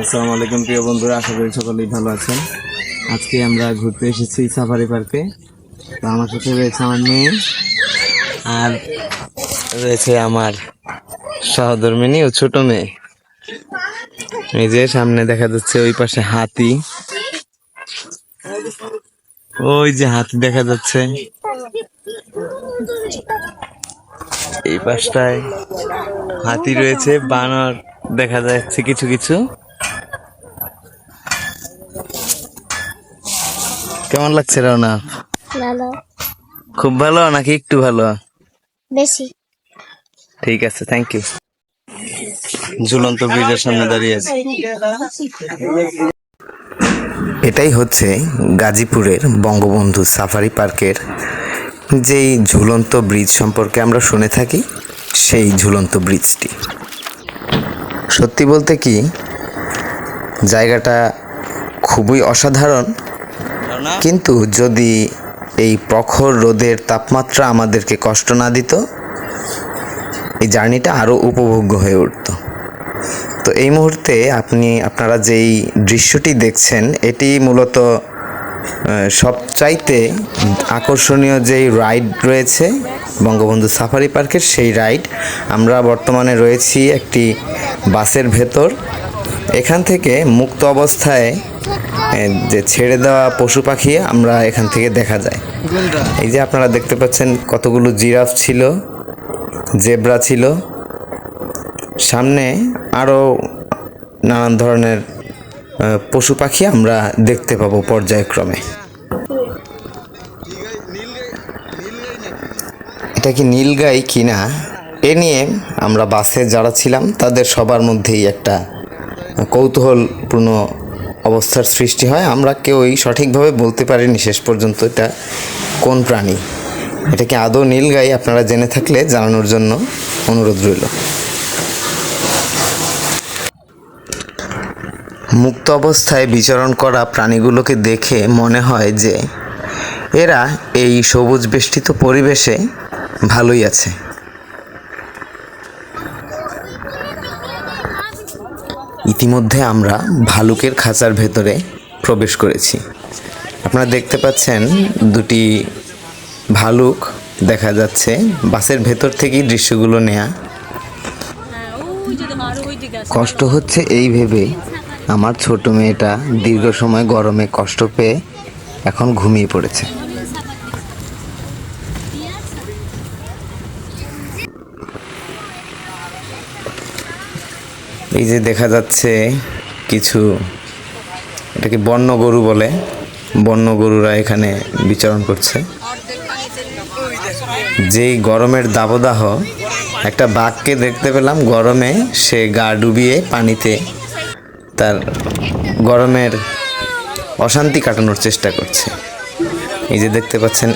আসসালামু আলাইকুম, প্রিয় বন্ধুরা, আশা করি সকলেই ভালো আছেন। আজকে আমরা ঘুরতে এসেছি সাফারি পার্কে। তো আমার সাথে রয়েছে আমার মেয়ে আর রয়েছে আমার সহধর্মিনী ও ছোট মেয়ে। এই যে সামনে দেখা যাচ্ছে ওই পাশে হাতি। ওই যে হাতি দেখা যাচ্ছে। এই পাশটায় হাতি রয়েছে, বানর। দেখা যাচ্ছে কিছু কিছু। কেমন লাগছে রওনা? ভালো। খুব ভালো নাকি একটু ভালো? বেশি। ঠিক আছে থ্যাংক ইউ ঝুলন্ত ব্রিজের সামনে দাঁড়িয়ে আছি। এটাই হচ্ছে গাজীপুরের বঙ্গবন্ধু সাফারি পার্কের যেই ঝুলন্ত ব্রিজ সম্পর্কে আমরা শুনে থাকি সেই ঝুলন্ত ব্রিজটি। সত্যি বলতে কি জায়গাটা খুবই অসাধারণ। কিন্তু যদি এই প্রখর রোদের তাপমাত্রা আমাদেরকে কষ্ট না দিত এই জার্নিটা আরও উপভোগ্য হয়ে উঠত। তো এই মুহূর্তে আপনি আপনারা যেই দৃশ্যটি দেখছেন এটি মূলত সবচাইতে আকর্ষণীয় যেই রাইড রয়েছে বঙ্গবন্ধু সাফারি পার্কের সেই রাইড আমরা বর্তমানে রয়েছি একটি বাসের ভেতর। এখান থেকে মুক্ত অবস্থায় যে ছেড়ে দেওয়া পশু পাখি আমরা এখান থেকে দেখা যায়। এই যে আপনারা দেখতে পাচ্ছেন কতগুলো জিরাফ ছিল, জেব্রা ছিল। সামনে আরও নানান ধরনের পশু পাখি আমরা দেখতে পাবো পর্যায়ক্রমে। এটা কি নীলগাই কিনা? এ নিয়ে আমরা বাসে যারা ছিলাম, তাদের সবার মধ্যেই একটা কৌতূহলপূর্ণ অবস্থার সৃষ্টি হয়। আমরা কেউই সঠিকভাবে বলতে পারিনি শেষ পর্যন্ত এটা কোন প্রাণী। এটা কি আদৌ নীলগাই আপনারা জেনে থাকলে জানানোর জন্য অনুরোধ রইল। মুক্ত অবস্থায় বিচরণ করা প্রাণীগুলোকে দেখে মনে হয় যে এরা এই সবুজ বেষ্টিত পরিবেশে ভালোই আছে। ইতিমধ্যে আমরা ভালুকের খাঁচার ভেতরে প্রবেশ করেছি। আপনারা দেখতে পাচ্ছেন দুটি ভালুক দেখা যাচ্ছে। বাসের ভেতর থেকেই দৃশ্যগুলো নেয়া। কষ্ট হচ্ছে এই ভেবে আমার ছোট মেয়েটা দীর্ঘ সময় গরমে কষ্ট পেয়ে এখন ঘুমিয়ে পড়েছে। এই যে দেখা যাচ্ছে কিছু, এটাকে বন্য গরু বলে। বন্য গরুরা এখানে বিচরণ করছে। যেই গরমের দাবদাহ, একটা বাঘকে দেখতে পেলাম, গরমে সে গা ডুবিয়ে পানিতে তার গরমের অশান্তি কাটানোর চেষ্টা করছে। এই যে দেখতে পাচ্ছেন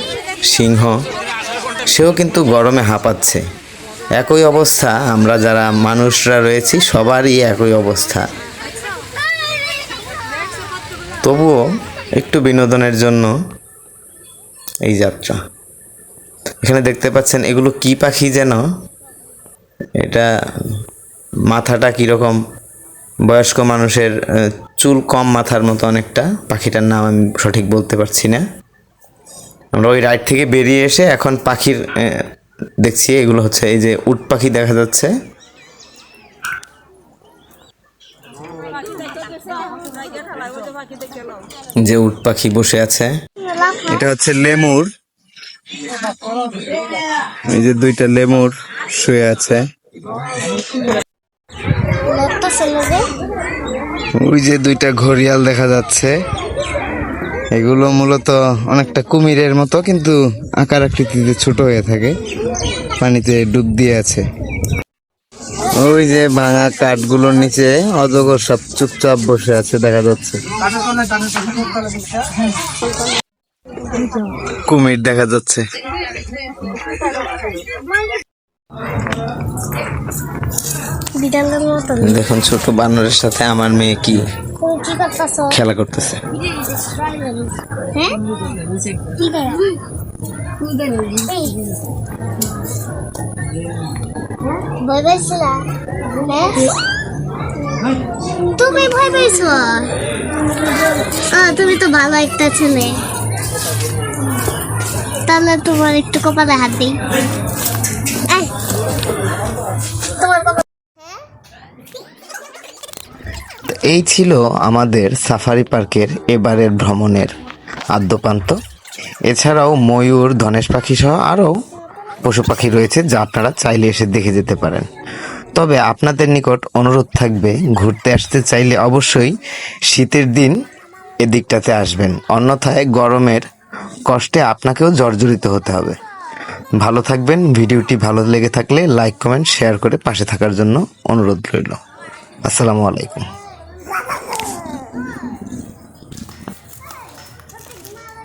সিংহ, সেও কিন্তু গরমে হাঁপাচ্ছে। একই অবস্থা, আমরা যারা মানুষরা রয়েছি, সবারই একই অবস্থা। তবুও একটু বিনোদনের জন্য এই যাত্রা। এখানে দেখতে পাচ্ছেন, এগুলো কি পাখি যেন? এটা মাথাটা কীরকম? বয়স্ক মানুষের চুল কম মাথার মতো অনেকটা। পাখিটার নাম আমি সঠিক বলতে পারছি না। আমরা ওই রাইড থেকে বেরিয়ে এসে এখন পাখির দেখছি এগুলো হচ্ছে এই যে উট পাখি দেখা যাচ্ছে। যে উট পাখি বসে আছে। এটা হচ্ছে লেমুর। এই যে দুইটা লেমুর শুয়ে আছে। ওই যে দুইটা ঘড়িয়াল দেখা যাচ্ছে। এগুলো মূলত অনেকটা কুমিরের মতো কিন্তু আকার আকৃতিতে ছোট হয়ে থাকে। পানিতে ডুব দিয়ে আছে। ওই যে ভাঙা কাঠগুলোর নিচে অজগর সব চুপচাপ বসে আছে দেখা যাচ্ছে। কুমির দেখা যাচ্ছে। দেখুন ছোট বানরের সাথে আমার মেয়ে কি কি করতেছ খেলা করতেছে। হ্যাঁ? কি পাইছিলা? হ্যাঁ? তুমি ভয় পেয়েছ তুমি তো ভালো একটা ছেলে। তাহলে তোমার একটু কপালে হাত দিই। এই ছিল আমাদের সাফারি পার্কের এবারের ভ্রমণের আদ্যপান্ত। এছাড়াও ময়ূর, ধনেশ পাখি সহ আরও পশু পাখি রয়েছে যা আপনারা চাইলে এসে দেখে যেতে পারেন। তবে আপনাদের নিকট অনুরোধ থাকবে, ঘুরতে আসতে চাইলে অবশ্যই শীতের দিন এদিকটাতে আসবেন। অন্যথায় গরমের কষ্টে আপনাকেও জর্জরিত হতে হবে। ভালো থাকবেন, ভিডিওটি ভালো লেগে থাকলে লাইক, কমেন্ট, শেয়ার করে পাশে থাকার জন্য অনুরোধ রইল। আসসালামু আলাইকুম।